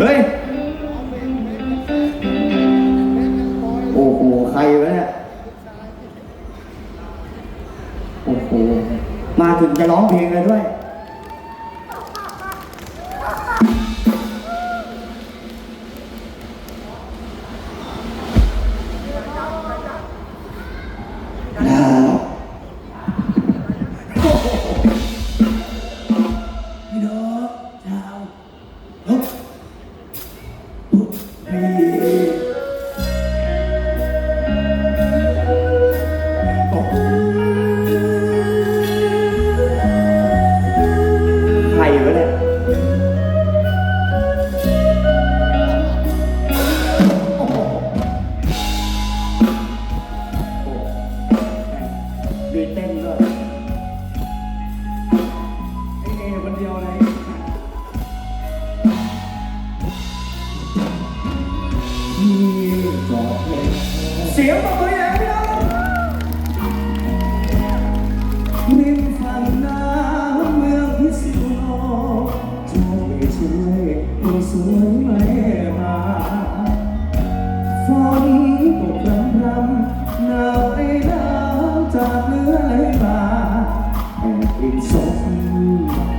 เฮ้ย โอ้โห ใครวะเนี่ย โอ้โห มาถึงจะร้องเพลงเลยด้วย พี่น้อง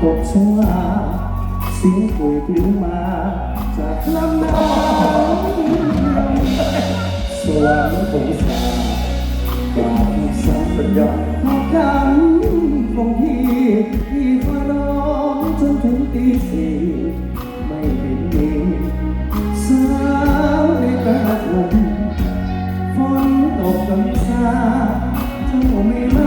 ตกชัวเสียงคุยปลิวมาจากลำน้ำสวรรค์คงสาบาปสัมปัญญาพอกันของพี่พี่ฟ้าน้องจนถึงตีสี่ไม่เห็นมีสาวในตาคมฝนตกกำซาเจ้าไม่มา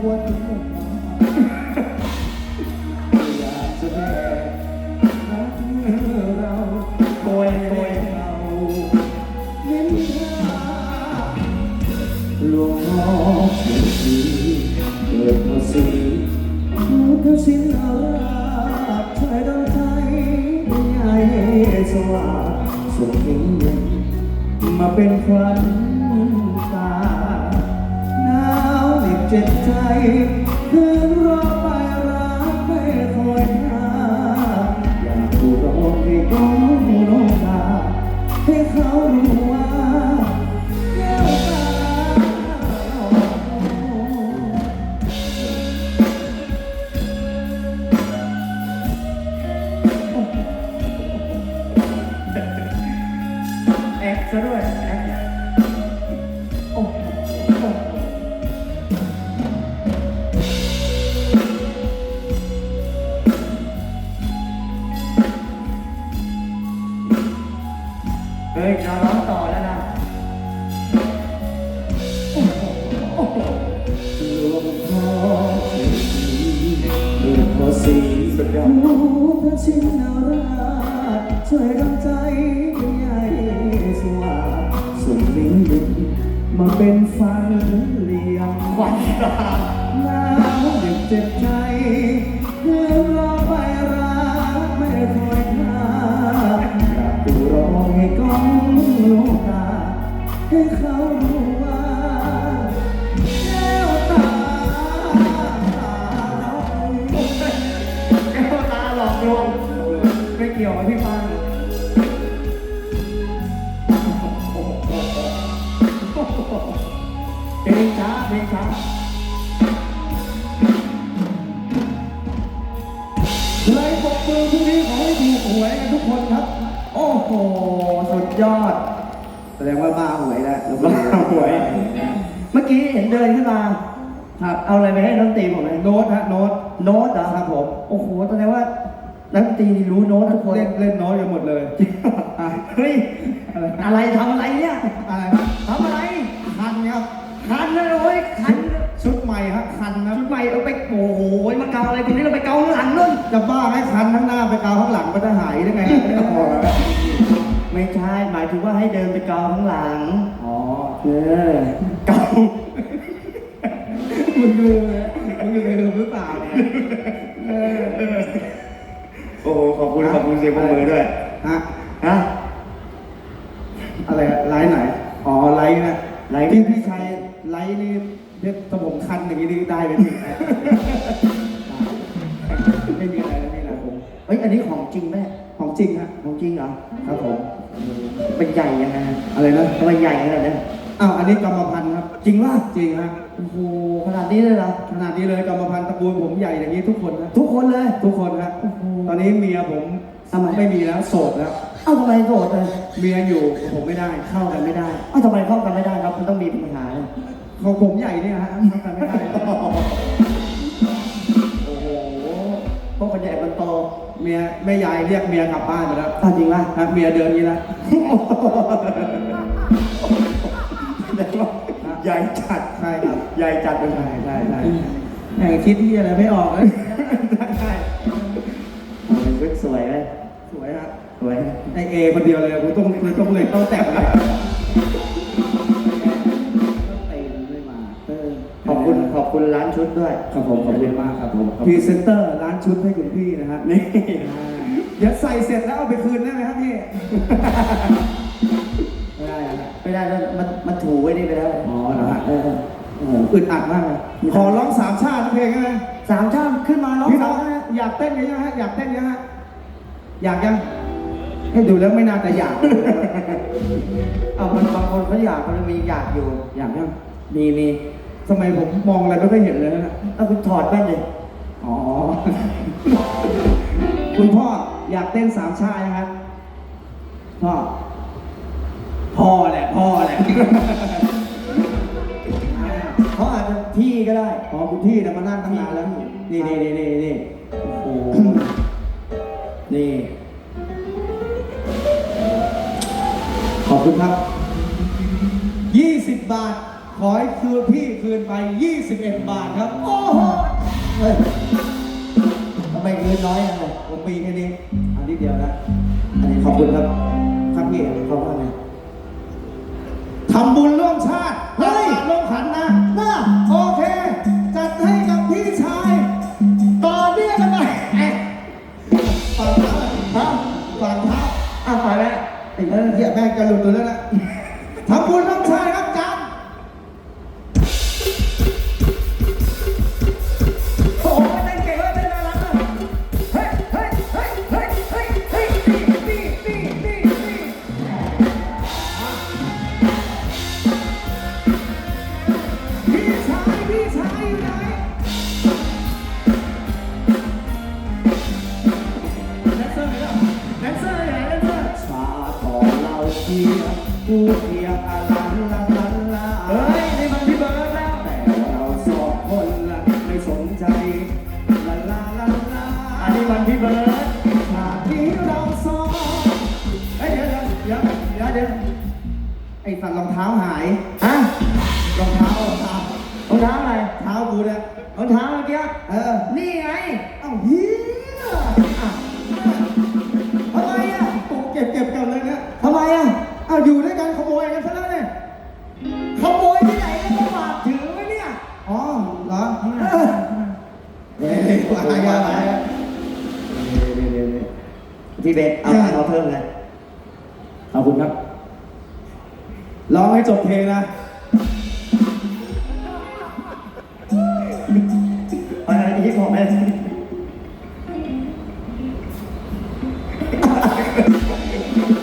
นับวันอยากจะแม่รักเราโกยโกยเราเน้นทาหลวงพ่อเสียทีเกิดมาสีพุทธศิลาราชช่วยดังใจใหญ่สว่างสุขเย็นมาเป็นควัน เจ็บเจ็บใจคืนรอไปรักไม่คอยหาอยากดูร้องให้ก้องน้องตาให้เขารู้ มาเป็นฟันเลี้ยงวันตาหนาวเด็กเจ็บใจเพื่อนรอไปรักไม่คอยท่าอยากดูร้องให้ก้องลงตา ให้เขารู้ว่าแก้วตาแก้วตาหลอกลวงไม่เกี่ยวกับพี่ปัง เพลงช้าเพลงช้าเลยปกมือพรุ่งนี้ขอให้ถูกหวยกันทุกคนครับ โอ้โห สุดยอด แสดงว่าบ้าหวยแล้วบ้าหวย เมื่อกี้เห็นเดินขึ้นมาครับเอาอะไรไปให้น้องตีผมเลยโน้ตฮะโน้ตโน้ตเหรอครับผมโอ้โหแสดงว่านักดนตรีนี่รู้โน้ตทุกคนเล่นเล่นน้อยกันหมดเลยอะเฮ้ยอะไรทำอะไรเนี่ยอะไรครับทำอะไร คันครับคันเลยโอ้ยคันชุดใหม่ฮะคันนะชุดใหม่เอาไปโอ้โหมาเกาอะไรทีนี้เราไปเกาข้างหลังนู่นจะบ้าให้คันข้างหน้าไปกาวข้างหลังมันจะหายได้ไงฮะไม่ต้องพอแล้วไม่ใช่หมายถึงว่าให้เดินไปเกาข้างหลังอ๋อเออเกามึงลืมนะมึงลืมหรือเปล่าเนี่ยเออโอ้โหขอบคุณขอบคุณเสียงปรบมือด้วยฮะฮะอะไรอะไลฟ์ไหน อ๋อไลฟ์นะ ไลฟ์ ที่พี่ชายไลฟ์นี่ เพชรสมองคันอย่างนี้นี่ได้เลยพี่ไม่มีอะไรแล้วนี่นะผมเฮ้ยอันนี้ของจริงไหมของจริงฮะของจริงเหรอครับผมเป็นใหญ่ยังไงฮะอะไรนะทำไมใหญ่ขนาดนั้นอ้าวอันนี้กรรมพันธุ์ครับ จริงป่ะจริงฮะโอ้โหขนาดนี้เลยเหรอขนาดนี้เลยกรรมพันธุ์ตระกูลผมใหญ่อย่างนี้ทุกคนนะทุกคนเลย ทุกคนฮะโอ้โหตอนนี้เมียผมทำไมไม่มีแล้วโสดแล้วเอ้าทำไมโกรธเลยเมียอยู่กับผมไม่ได้เข้ากันไม่ได้เอ้าทำไมเข้ากันไม่ได้ครับมันต้องมีปัญหาเนี่ย ของผมใหญ่เนี่ยฮะเข้ากันไม่ได้โอ้โหพวกคนใหญ่คนโตเมียแม่ยายเรียกเมียกลับบ้านไปแล้วอ้าวจริงป่ะครับเมียเดินนี้แล้วใหญ่จัดใช่ครับใหญ่จัดเป็นใช่ใช่ใช่แหมคิดที่อะไรไม่ออกเลยใช่ชุดสวยไหมสวยฮะสวยไอเอคนเดียวเลยกูต้องกูต้องเลยต้องแต่งเลย ดด้วยครับผมขอบคุณมากครับผมพรีเซนเตอร์ร้านชุดให้คุณพี่นะฮะนี่เดี๋ยวใส่เสร็จแล้วเอาไปคืนได้ไหมครับพี่ไม่ได้นะไม่ได้แล้วมันมันถูไว้นี่ไปแล้วอ๋อเหรอฮะเออโอ้โหอึดอัดมากเลยขอร้องสามชาติเพลงได้ไหมสามชาติขึ้นมาร้องพี่น้สาอมงชาติอยากเต้นยังฮะอยากเต้นยังฮะอยากยังให้ดูแล้วไม่น่าจะอยากเอามันบางคนเขาอยากมันมีอยากอยู่ อยากยังมีมี ทำไมผมมองอะไรไม่ค่อยเห็นเลยนะเอาคุณถอดแว่นเลยอ๋อ คุณพ่ออยากเต้นสามชาตินะครับ พ่อ พ่อแหละ พ่อแหละเขาอาจจะพี่ก็ได้พอคุณพี่นะมานั่งตั้งนานแล้ว นี่นี่นี่นี่นี่โอ้โห นี่ ขอบคุณครับ ขอให้คืนพี่คืนไป 21 บาทครับ โอ้โหเฮ้ยทำไมคืนน้อยอะผมมีแค่นี้อันนี้เดียวนะอันนี้ขอบคุณครับ ครับพี่เขาว่าไงทำบุญร่วมชาติ กูเนี่ยรองเท้าเมื่อกี้เออ นี่ไง เอ้าเฮียอะทำไมอะโอ้เก็บเก็บกันเลยเนี่ยทำไมอะเอ้าอยู่ด้วยกันขโมยกันซะแล้วเนี่ยขโมยที่ไหนแล้วก็ฝากถือไว้เนี่ย อ๋อเหรอเฮ้เฮ้ยยว่าอะไรอะไรพี่เบสเอาเอาเพิ่มเลยขอบคุณครับร้องให้จบเพลงนะ เอาอะไรที่เลย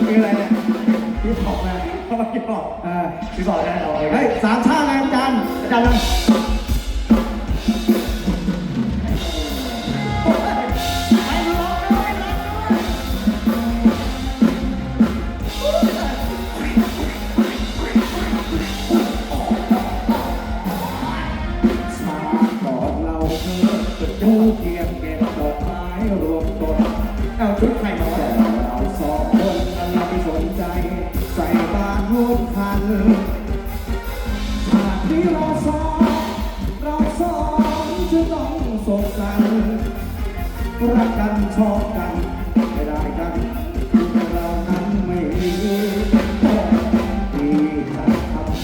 คืออะไรเนี่ยพี่บอกนะพี่บอกอ่าพี่บอกนะเอาเฮ้ยสามชาติแรงจันทร์อาจารย์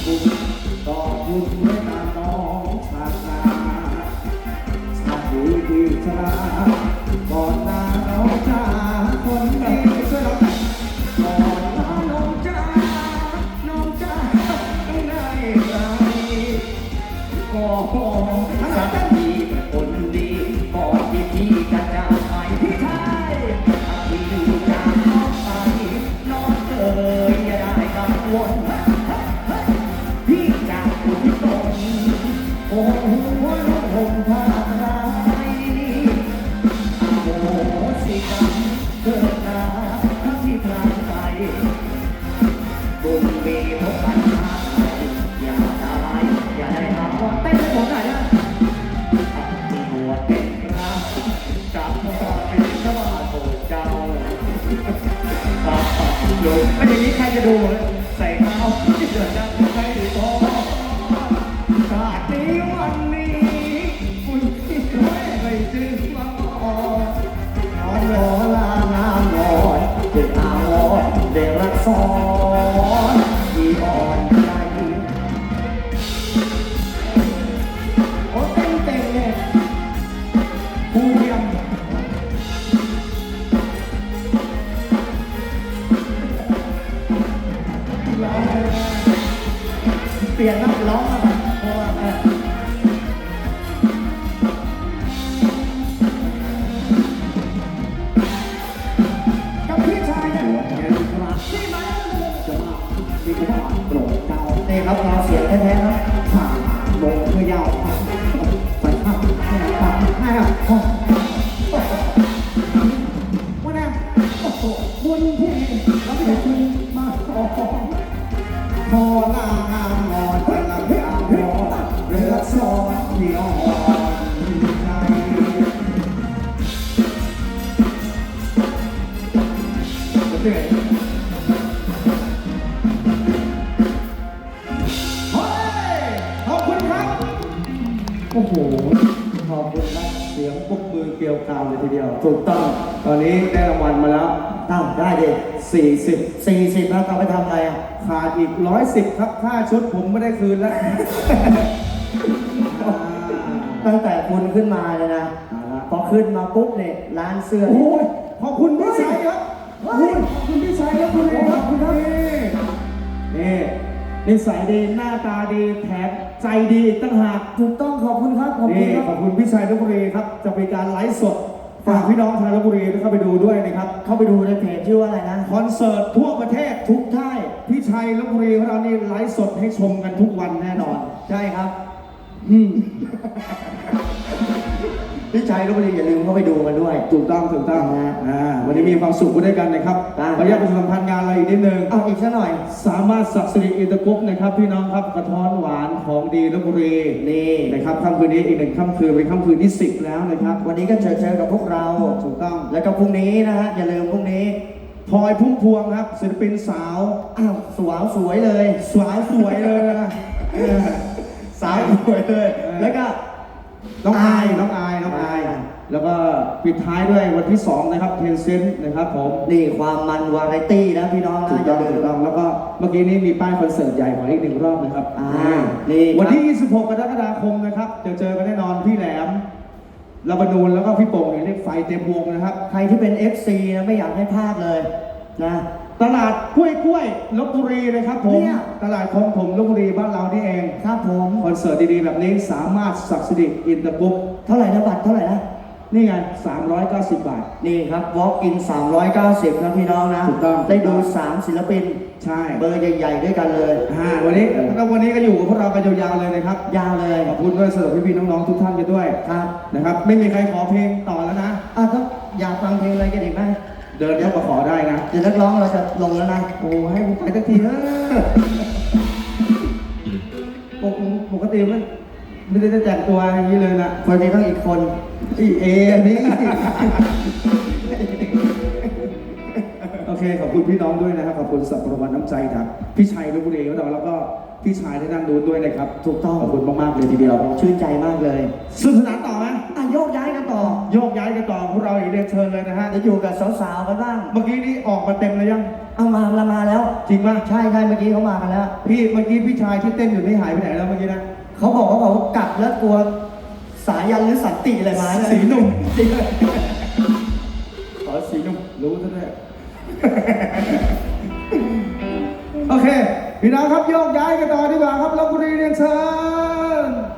ทำ ดูไม่อย่างนี้ใครจะดู เปลี่ยนนักร้องมาเพราะว่ากับพี่ชายเนี่ยที่มาจะมามีความโปรดเก่านี่ครับเราเสียงแท้ๆนะผ่าลงเพื่อยาวใส่ข้าวแค่ปากแค่ห้องวันนี้โอ้โหบุญที่เราไม่ได้คุณมาขอ พอลางามงอนพลังงามงอนเรือซ้อนที่อ่อนใจเหนื่อยเฮ้ยขอบคุณครับ โอ้โห ขอบคุณครับ เสียงปรบมือเกลียวกราวเลยทีเดียว ถูกต้อง ตอนนี้ได้รางวัลมาแล้ว ตั้งได้ดิ40สี่สิบแล้วก็ไปทำอะไรอะขาดอีก 110 ครับค่าชุดผมไม่ได้คืนแล้ว ตั้งแต่คุณขึ้นมาเลยนะ พอขึ้นมาปุ๊บเนี่ยร้านเสื้อโอ้ยขอบคุณพี่ชัยครับเฮ้ย ขอบคุณพี่ชัยครับคุณเองครับคุณครับนี่นิสัยดีหน้าตาดีแถมใจดีอีกตั้งหาก ถูกต้องขอบคุณครับขอบคุณนี่ครับ ขอบคุณพี่ชัยลบบุรีครับ จะมีการไลฟ์สด ฝากพี่น้องชาวลบบุรีเข้าไปดูด้วยนะครับ เข้าไปดูในเพจชื่อว่าอะไรนะคอนเสิร์ตทั่วประเทศทุกท่ายพี่ชัยลบบุรีของเรานี่ไลฟ์สดให้ชมกันทุกวันแน่นอน ใช่ครับ อืม พี่ชัยลบบุรีอย่าลืมเข้าไปดูกันด้วย ถูกต้องถูกต้องนะฮะอ่าวันนี้มีความสุขกันด้วยกันนะครับได้ ขออนุญาตประชาสัมพันธ์งานเราอีกนิดนึง เอาอีกสักหน่อย สามารถสักสิริอินตะกรุ๊ปนะครับพี่น้องครับกระท้อนหวานของดีลบบุรีนี่นะครับค่ำคืนนี้อีกหนึ่งค่ำคืนเป็นค่ำคืนที่สิบแล้วนะครับวันนี้ก็เจอเจอกับพวกเรา ถูกต้องแล้วก็พรุ่งนี้นะฮะอย่าลืมพรุ่งนี้พลอยพุ่มพวงครับศิลปินสาวอ้าวสาวสวยเลย สาวสวยเลยนะเออสาวสวยเลย แล้วก็ น้องอายน้องอายน้องอาย แล้วก็ปิดท้ายด้วยวันที่ 2 นะครับเทนเซนต์นะครับผมนี่ความมันวาไรตี้นะพี่น้องถูนะกอต้ย่าองลืถูมกต้องแล้วก็เมื่อกี้นี้มีป้ายคอนเสิร์ตใหญ่ของอีกหนึ่งรอบนะครับอ่านี่ครับวันที่ 26 กรกฎาคมนะครับเดี๋ยวเจอกันแน่นอนพี่แหลมลาบานูนแล้วก็พี่โป่งเนี่ยเรียกไฟเต็มวงนะครับ ใครที่เป็น FC นะไม่อยากให้พลาดเลยนะ ตลาดกล้วยกล้วยลบบุรีนะครับผม เนี่ย ตลาดคลองถมลบบุรีบ้านเรานี่เอง ครับผม คอนเสิร์ตดีๆ แบบนี้สามารถสักสิริอินเตอร์บุ๊กเท่าไหร่นะบัตรเท่าไหร่นะ นี่ไง 390 บาท นี่ครับ walk in 390นะพี่น้องนะถูกต้อง ได้ดู 3 ศิลปิน ใช่เบอร์ใหญ่ ๆ ด้วยกันเลยอ่าวันนี้แล้ววันนี้ก็อยู่กับพวกเรากันยาวๆเลยนะครับ ยาวเลยขอบคุณด้วยสำหรับพี่ๆน้องๆทุกท่านกันด้วยครับนะครับ ไม่มีใครขอเพลงต่อแล้วนะ อะก็อยากฟังเพลงอะไรกันอีกไหม เดินเข้ามาขอได้นะ เดี๋ยวนักร้องเราจะลงแล้วนะ โอ้ให้ผมไปสักทีเถอะปกปกติมันไม่ได้แต่งตัวอย่างนี้เลยนะคนนี้ต้องอีกคนอีเอนี่ โอเค ขอบคุณพี่น้องด้วยนะครับ ขอบคุณสัพพรางวัลน้ำใจจากพี่ชัยลพบุรีของเราแล้วก็พี่ชายที่นั่งดูด้วยนะครับ ถูกต้อง ขอบคุณมากๆเลยทีเดียว ชื่นใจมากเลยสนุกสนานต่อไหมอะ โยกย้ายกันต่อ โยกย้ายกันต่อพวกเราอีกเรียนเชิญเลยนะฮะ จะอยู่กับสาวๆกันบ้าง เมื่อกี้นี้ออกมาเต็มเลยยัง เอามาละมาแล้ว จริงป่ะ ใช่ใช่เมื่อกี้เขามากันแล้ว พี่เมื่อกี้พี่ชายที่เต้นอยู่นี่หายไปไหนแล้วเมื่อกี้นะ เขาบอกว่าเขากลับแล้วกลัวสายันหรือสันติอะไรมาเยสีหนุ่มจริงขอสีหนุ่มรู้ซะด้วยโอเค พี่น้องครับโยกย้ายกันต่อดีกว่าครับลบบุรีเรียนเชิญ